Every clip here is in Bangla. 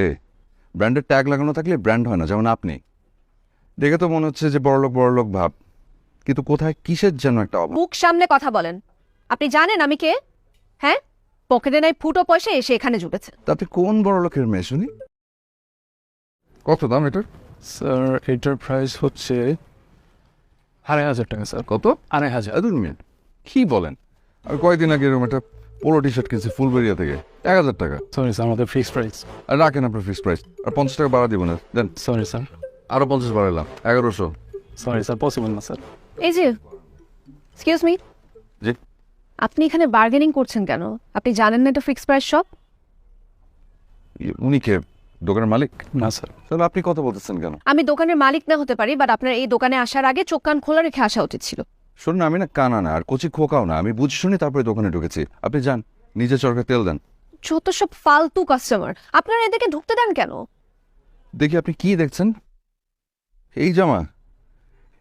ব্র্যান্ডের ট্যাগ লাগানো থাকলে ব্র্যান্ড হয় না যেমন আপনি। দেখে তো মনে হচ্ছে যে বড়লোক বড়লোক ভাব। কিন্তু কোথায় কিসের যেন একটা অভাব? মুখ সামনে কথা বলেন। আপনি জানেন আমি কে? হ্যাঁ? পকেটে নাই ফুটো পয়সা এসে এখানে জুটেছে। তা আপনি কোন বড়লোকের মেয়ে শুনি? কত দাম এটার? স্যার এটার প্রাইস হচ্ছে আড়াই হাজার টাকা স্যার। কত? আড়াই হাজার। দু মিনিট কি বলেন? আর কয়দিন আগে এরকম একটা পোলো টি শার্ট কিনছি ফুলবেরিয়া থেকে এক হাজার টাকা। সরি স্যার আমাদের ফিক্সড প্রাইস আর রাখেন আপনার ফিক্স প্রাইস আর পঞ্চাশ টাকা বাড়া দিব না দেন। সরি স্যার আরও পঞ্চাশ বাড়ালাম এগারোশো। সরি স্যার পসিবল না স্যার এই যে এক্সকিউজ মি জি। আপনি এখানে বার্গেনিং করছেন কেন? আপনি জানেন না এটা ফিক্স প্রাইস শপ উনি কে? দোকানের মালিক? না স্যার তাহলে আপনি কথা বলতেছেন কেন? আমি দোকানের মালিক না হতে পারি বাট আপনার এই দোকানে আসার আগে চোখ কান খোলা রেখে আসা উচিত ছিল। শুনুন আমি না কানা না আর কচি খোকাও না আমি বুঝে শুনি তারপরে দোকানে ঢুকেছি। আপনি যান নিজে চরকে তেল দেন। যত সব ফালতু কাস্টমার আপনারা এদেরকে ঢুকতে দেন কেন? দেখি আপনি কি দেখছেন? এই জামা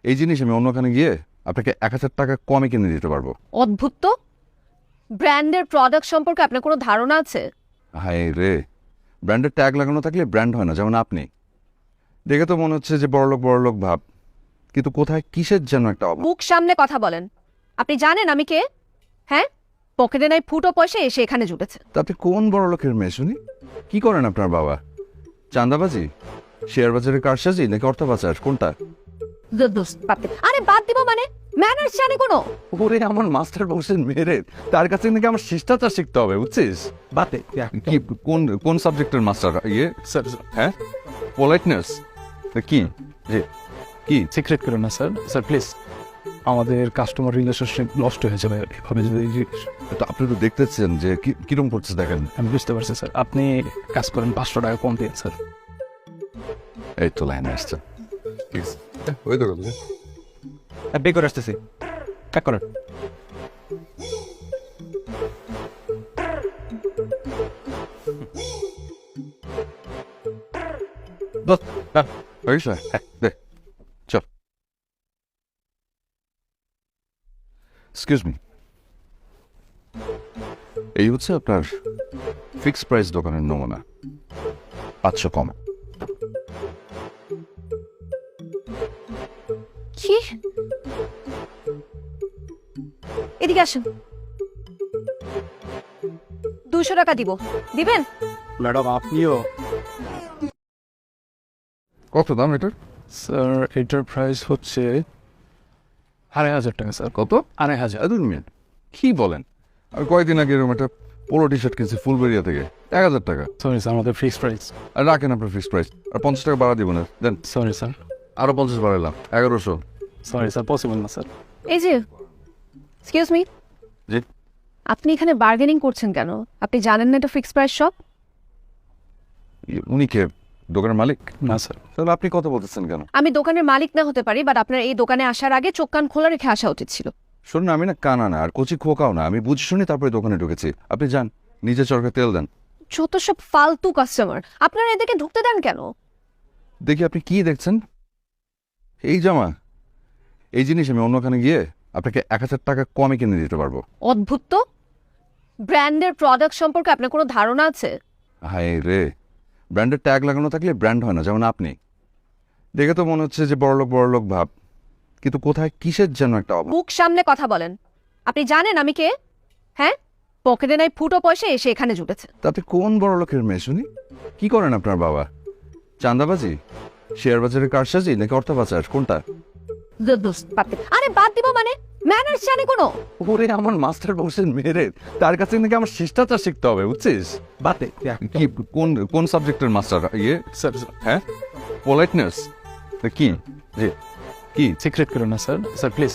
এই জিনিস আমি অন্যখানে গিয়ে আপনাকে এক হাজার টাকা কমে কিনে দিতে পারব। অদ্ভুত তো। ব্র্যান্ডের প্রোডাক্ট সম্পর্কে আপনার কোনো ধারণা আছে? হায় রে ব্র্যান্ডের ট্যাগ লাগানো থাকলে ব্র্যান্ড হয় না যেমন আপনি। দেখে তো মনে হচ্ছে যে বড়লোক বড়লোক ভাব। কিন্তু কোথায় কিসের যেন একটা অভাব? মুখ সামনে কথা বলেন। আপনি জানেন আমি কে? হ্যাঁ? পকেটে নাই ফুটো পয়সা এসে এখানে জুটেছে। তা আপনি কোন বড়লোকের মেয়ে শুনি? কি করেন আপনার বাবা? চাঁদাবাজি? শেয়ার বাজারের কারসাজি নাকি অর্থবাজার কোনটা? আরে বাদ দিব মানে? ম্যানার্স জানে কোনো? ওরে আমার মাস্টার বংশের মেয়েরে। তার কাছে নাকি আমার শিষ্টাচার শিখতে হবে বুঝছিস? বাতে কি কোন কোন সাবজেক্টের মাস্টার ইয়ে স্যার হ্যাঁ? পোলাইটনেস কি? জি। কি? সিক্রেট করুন না স্যার স্যার প্লিজ আমাদের কাস্টমার রিলেশনশিপ নষ্ট হয়ে যাবে এভাবে যদি তো আপনি তো দেখতেছেন যে কি- কিরম করছে দেখেন। আমি বুঝতে পারছি স্যার আপনি কাজ করেন পাঁচশো টাকা কম দিন স্যার এই তো লাইনে আসছে। ঠিক আছে। ওই তো বে করে আসতেছি। কাক করেন? বাস হ্যাঁ হয়ে। গেছে হ্যাঁ দে চল এক্সকিউজ মি এই হচ্ছে আপনার ফিক্স প্রাইস দোকানের নমুনা। পাঁচশো কম। কি? এদিকে আসুন। দুশো টাকা দিব। দিবেন? ম্যাডাম আপনিও? কত দাম এটার? স্যার এটার প্রাইস হচ্ছে আড়াই হাজার টাকা স্যার। কত? আড়াই হাজার। দু মিনিট। কি বলেন? আমি কয়েকদিন আগে এরকম একটা পোলো টি শার্ট কিনছি ফুলবেরিয়া থেকে। এক হাজার টাকা। সরি স্যার আমাদের ফিক্সড প্রাইস আর রাখেন আপনার ফিক্স প্রাইস আর পঞ্চাশ টাকা বাড়া দিব না। দেন। Sorry sir. আরও পঞ্চাশ বাড়ালাম এগারোশো। সরি স্যার পসিবল না স্যার। এই যে এক্সকিউজ মি জি। আপনি এখানে বার্গেনিং করছেন কেন? আপনি জানেন না এটা ফিক্স প্রাইস শপ উনি কে? দোকানের মালিক? না স্যার। তাহলে আপনি কথা বলতেছেন কেন? আমি দোকানের মালিক না হতে পারি বাট আপনার এই দোকানে আসার আগে চোখ কান খোলা রেখে আসা উচিত ছিল। শুনুন আমি না কানা না আর কচি খোকাও না। আমি বুঝে শুনি তারপরে দোকানে ঢুকেছি। আপনি যান নিজে চরকে তেল দেন। যত সব ফালতু কাস্টমার আপনারা এদেরকে ঢুকতে দেন কেন? দেখি আপনি কি দেখছেন? এই জামা এই জিনিস আমি অন্যখানে গিয়ে আপনাকে এক হাজার টাকা কমে কিনে দিতে পারব। অদ্ভুত তো। ব্র্যান্ডের প্রোডাক্ট সম্পর্কে আপনার কোনো ধারণা আছে? হায় রে ব্র্যান্ডের ট্যাগ লাগানো থাকলে ব্র্যান্ড হয় না যেমন আপনি। দেখে তো মনে হচ্ছে যে বড়লোক বড়লোক ভাব। কিন্তু কোথায় কিসের যেন একটা অভাব মুখ সামনে কথা বলেন। আপনি জানেন আমি কে? হ্যাঁ? পকেটে নাই ফুটো পয়সা এসে এখানে জুটেছে। তাতে কোন বড়লোকের মেয়ে শুনি? কি করেন আপনার বাবা? চাঁদাবাজি? শেয়ার বাজারের কারসাজি নাকি অর্থবাজার কোনটা? আরে বাদ দিব মানে? ম্যানার্স জানে কোনো? ওরে আমার মাস্টার বংশের মেয়েরে তার কাছে নাকি আমার শিষ্টাচার শিখতে হবে বুঝছিস? বাতে কি কোন কোন সাবজেক্টের মাস্টার ইয়ে? স্যার হ্যাঁ? পোলাইটনেস কি? জি। কি? সিক্রেট করুন না স্যার স্যার প্লিজ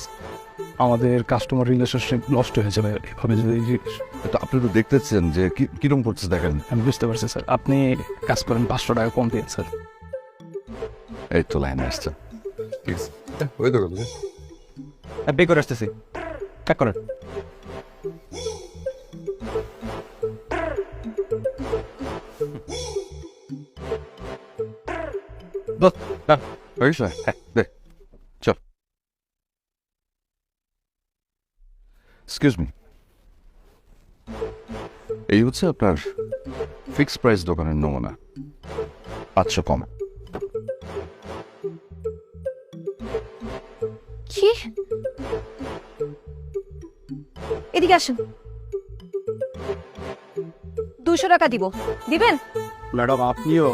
আমাদের কাস্টমার রিলেশনশিপ নষ্ট হয়ে যাবে এভাবে যদি তো আপনি তো দেখতেছেন যে কি- কিরম করছে দেখেন। আমি বুঝতে পারছি স্যার আপনি কাজ করেন পাঁচশো টাকা কম দিন স্যার এই তো লাইনে আসছে। ঠিক আছে ওই তো বে করে আসতেছি। কাক করেন বাস হ্যাঁ হয়ে গেছে? হ্যাঁ দে। চল। এক্সকিউজ মি এই হচ্ছে আপনার ফিক্স প্রাইস দোকানের নমুনা। পাঁচশো কম। কি? এদিকে আসুন। দুশো টাকা দিব। দিবেন? ম্যাডাম আপনিও